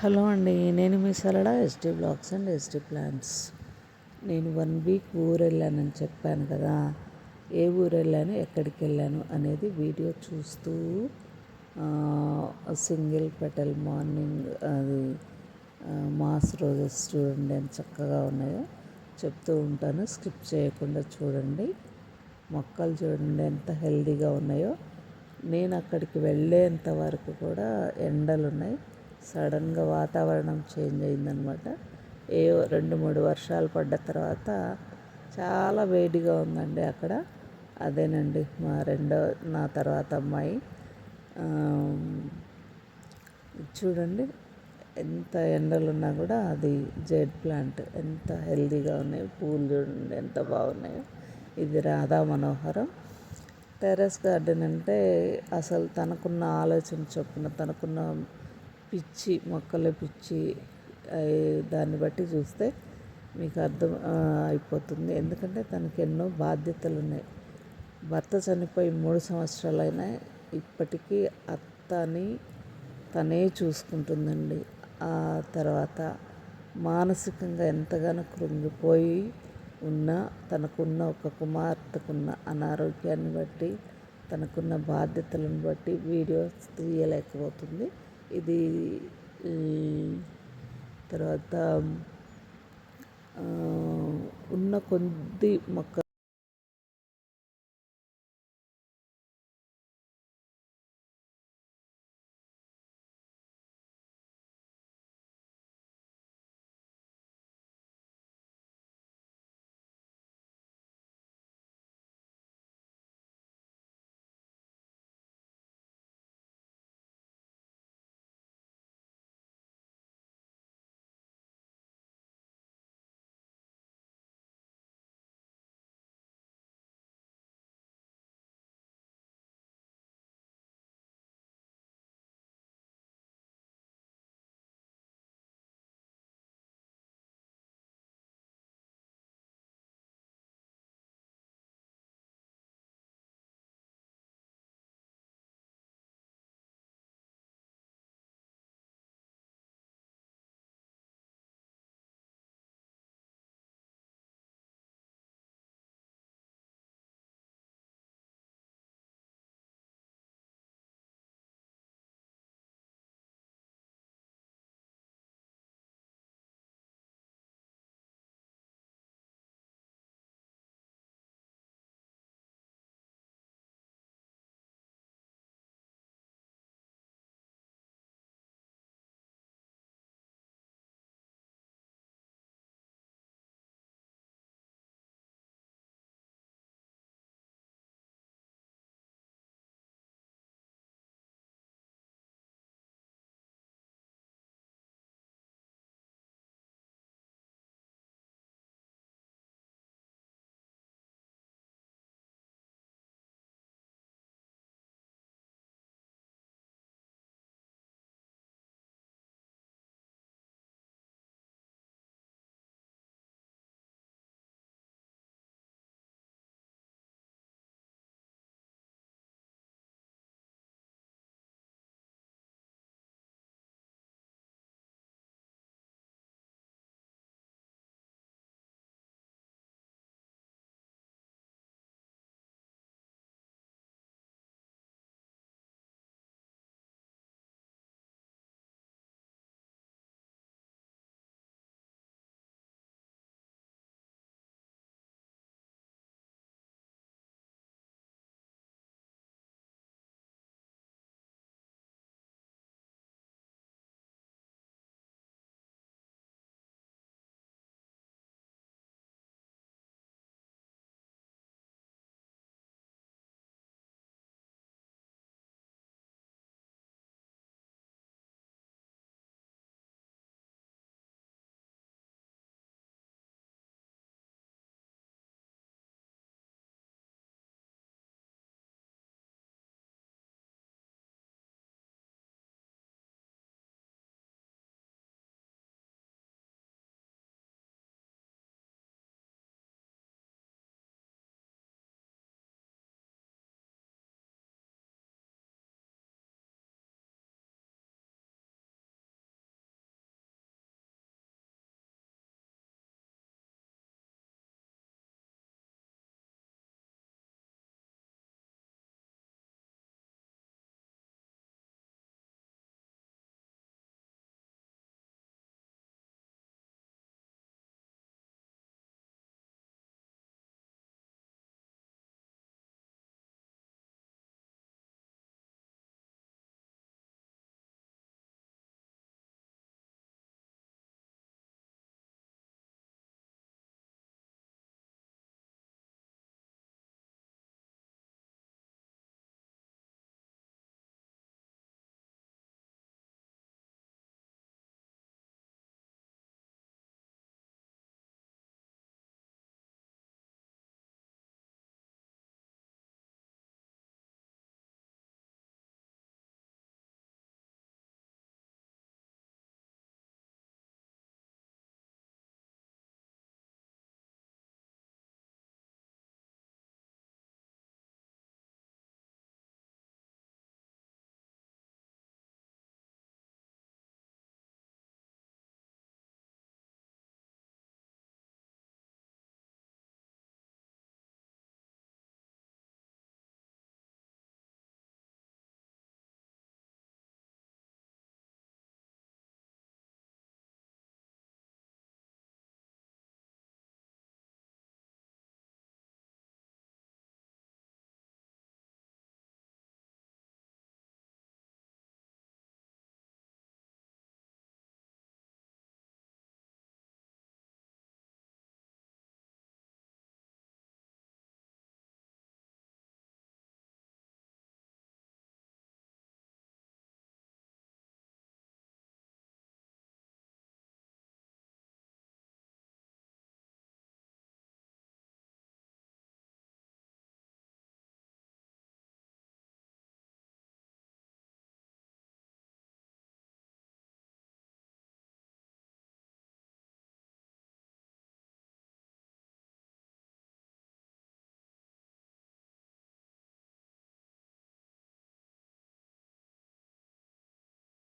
Hello అండి నేను మీ Sarala ST blogs and ST plans. నేను వన్ వీక్ ఊరు వెళ్ళానని చెప్పాను కదా ఏ ఊరు వెళ్ళాను ఎక్కడికి వెళ్ళాను అనేది వీడియో చూస్తూ సింగిల్ పెటల్ మార్నింగ్ అది మాస్ రోజెస్ చూడండి ఎంత చక్కగా ఉన్నాయో చెప్తూ ఉంటాను. స్కిప్ చేయకుండా చూడండి. మొక్కలు చూడండి ఎంత హెల్దీగా ఉన్నాయో. నేను అక్కడికి వెళ్ళేంత వరకు కూడా ఎండలు ఉన్నాయి సడన్గా వాతావరణం చేంజ్ అయిందనమాట. ఏ రెండు మూడు వర్షాలు పడ్డ తర్వాత చాలా వేడిగా ఉందండి అక్కడ. అదేనండి మా రెండో నా తర్వాత అమ్మాయి. చూడండి ఎంత ఎండలు ఉన్నా కూడా అది జెడ్ ప్లాంట్. ఎంత హెల్దీగా ఉన్నాయి పూలు చూడండి ఎంత బాగున్నాయో. ఇది రాధా మనోహరం. టెర్రస్ గార్డెన్ అంటే అసలు తనకున్న ఆలోచన చొప్పున తనకున్న పిచ్చి మొక్కల పిచ్చి దాన్ని బట్టి చూస్తే మీకు అర్థం అయిపోతుంది. ఎందుకంటే తనకి ఎన్నో బాధ్యతలు ఉన్నాయి. భర్త చనిపోయి మూడు సంవత్సరాలైనా ఇప్పటికీ అత్తని తనే చూసుకుంటుందండి. ఆ తర్వాత మానసికంగా ఎంతగానో కృంగిపోయి ఉన్న తనకున్న ఒక కుమార్తెకున్న అనారోగ్యాన్ని బట్టి తనకున్న బాధ్యతలను బట్టి వీడియోస్ తీయలేకపోతుంది. ఇది తర్వాత ఉన్న కొద్ది మొక్క